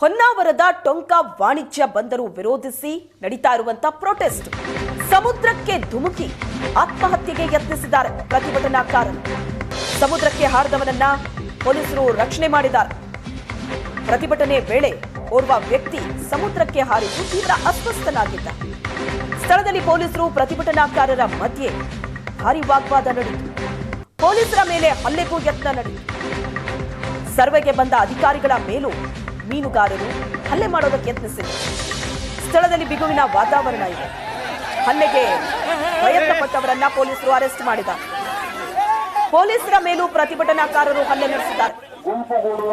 ಹೊನ್ನಾವರದ ಟೊಂಕ ವಾಣಿಜ್ಯ ಬಂದರು ವಿರೋಧಿಸಿ ನಡೀತಾ ಇರುವಂತ ಪ್ರೊಟೆಸ್ಟ್ ಸಮುದ್ರಕ್ಕೆ ಧುಮುಕಿ, ಆತ್ಮಹತ್ಯೆಗೆ ಯತ್ನಿಸಿದ್ದಾರೆ ಪ್ರತಿಭಟನಾಕಾರರು. ಸಮುದ್ರಕ್ಕೆ ಹಾರಿದವನನ್ನ ಪೊಲೀಸರು ರಕ್ಷಣೆ ಮಾಡಿದ್ದಾರೆ. ಪ್ರತಿಭಟನೆ ವೇಳೆ ಓರ್ವ ವ್ಯಕ್ತಿ ಸಮುದ್ರಕ್ಕೆ ಹಾರಿದ್ದು ತೀವ್ರ ಅಸ್ವಸ್ಥನಾಗಿದ್ದ. ಸ್ಥಳದಲ್ಲಿ ಪೊಲೀಸರು ಪ್ರತಿಭಟನಾಕಾರರ ಮಧ್ಯೆ ಭಾರಿ ವಾಗ್ವಾದ ನಡೆಯಿತು. ಪೊಲೀಸರ ಮೇಲೆ ಹಲ್ಲೆಗೂ ಯತ್ನ ನಡೆಯಿತು. ಸರ್ವೆಗೆ ಬಂದ ಅಧಿಕಾರಿಗಳ ಮೇಲೂ ಮೀನುಗಾರರು ಹಲ್ಲೆ ಮಾಡೋದಕ್ಕೆ ಯತ್ನಿಸಿದರು ಸ್ಥಳದಲ್ಲಿ ಬಿಗುವಿನ ವಾತಾವರಣ ಇದೆ. ಹಲ್ಲೆಗೆ ಪ್ರಯತ್ನ ಪಟ್ಟವರನ್ನ ಪೊಲೀಸರು ಅರೆಸ್ಟ್ ಮಾಡಿದ್ದಾರೆ. ಪೊಲೀಸರ ಮೇಲೂ ಪ್ರತಿಭಟನಾಕಾರರು ಹಲ್ಲೆ ನಡೆಸಿದ್ದಾರೆ.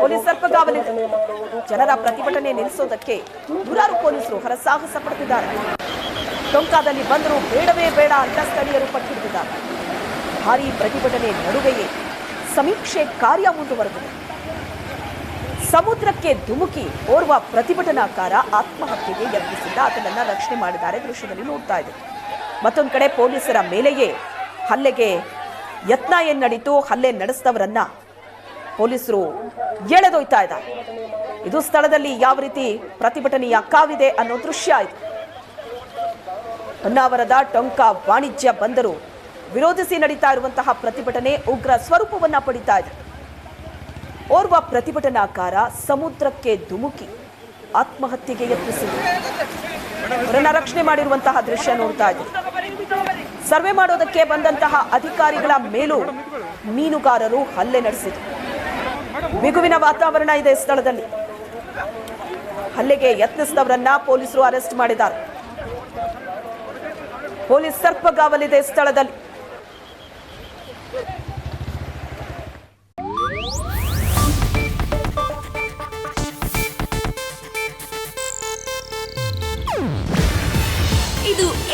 ಪೊಲೀಸ್ ಸರ್ಪಗಾವಲಿದೆ ಜನರ ಪ್ರತಿಭಟನೆ ನಿಲ್ಲಿಸೋದಕ್ಕೆ ನೂರಾರು ಪೊಲೀಸರು ಹರಸಾಹಸ ಪಡುತ್ತಿದ್ದಾರೆ ಟೊಂಕಾದಲ್ಲಿ ಬಂದರೂ ಬೇಡವೇ ಬೇಡ ಅಂತ ಸ್ಥಳೀಯರು ಪಟ್ಟಿಡಿದಿದ್ದಾರೆ ಭಾರೀ ಪ್ರತಿಭಟನೆ ನಡುವೆಯೇ ಸಮೀಕ್ಷೆ ಕಾರ್ಯ ಮುಂದುವರೆದಿದೆ. ಸಮುದ್ರಕ್ಕೆ ಧುಮುಕಿ ಓರ್ವ ಪ್ರತಿಭಟನಾಕಾರ ಆತ್ಮಹತ್ಯೆಗೆ ಯತ್ನಿಸಿದ್ದ ಆತನನ್ನ ರಕ್ಷಣೆ ಮಾಡಿದ್ದಾರೆ. ದೃಶ್ಯದಲ್ಲಿ ನೋಡ್ತಾ ಇದೆ. ಮತ್ತೊಂದು ಕಡೆ ಪೊಲೀಸರ ಮೇಲೆಯೇ ಹಲ್ಲೆಗೆ ಯತ್ನ ಏನ್ ನಡೀತು ಹಲ್ಲೆ ನಡೆಸಿದವರನ್ನ ಪೊಲೀಸರು ಎಳೆದೊಯ್ತಾ ಇದ್ದಾರೆ. ಇದು ಸ್ಥಳದಲ್ಲಿ ಯಾವ ರೀತಿ ಪ್ರತಿಭಟನೆಯ ಕಾವಿದೆ ಅನ್ನೋ ದೃಶ್ಯ ಇದು. ಹೊನ್ನಾವರದ ಟೊಂಕ ವಾಣಿಜ್ಯ ಬಂದರು. ವಿರೋಧಿಸಿ ನಡೀತಾ ಇರುವಂತಹ ಪ್ರತಿಭಟನೆ ಉಗ್ರ ಸ್ವರೂಪವನ್ನ ಪಡಿತಾ ಇದೆ. ಓರ್ವ ಪ್ರತಿಭಟನಾಕಾರ ಸಮುದ್ರಕ್ಕೆ ಧುಮುಕಿ ಆತ್ಮಹತ್ಯೆಗೆ ಯತ್ನಿಸಿದರು ಅವರನ್ನ ರಕ್ಷಣೆ ಮಾಡಿರುವಂತಹ ದೃಶ್ಯ ನೋಡ್ತಾ ಇದೆ ಸರ್ವೆ ಮಾಡೋದಕ್ಕೆ ಬಂದಂತಹ ಅಧಿಕಾರಿಗಳ ಮೇಲೂ ಮೀನುಗಾರರು ಹಲ್ಲೆ ನಡೆಸಿದರು ಬಿಗುವಿನ ವಾತಾವರಣ ಇದೆ ಸ್ಥಳದಲ್ಲಿ. ಹಲ್ಲೆಗೆ ಯತ್ನಿಸಿದವರನ್ನ ಪೊಲೀಸರು ಅರೆಸ್ಟ್ ಮಾಡಿದ್ದಾರೆ. ಪೊಲೀಸ್ ಸರ್ಪಗಾವಲಿದೆ ಸ್ಥಳದಲ್ಲಿ.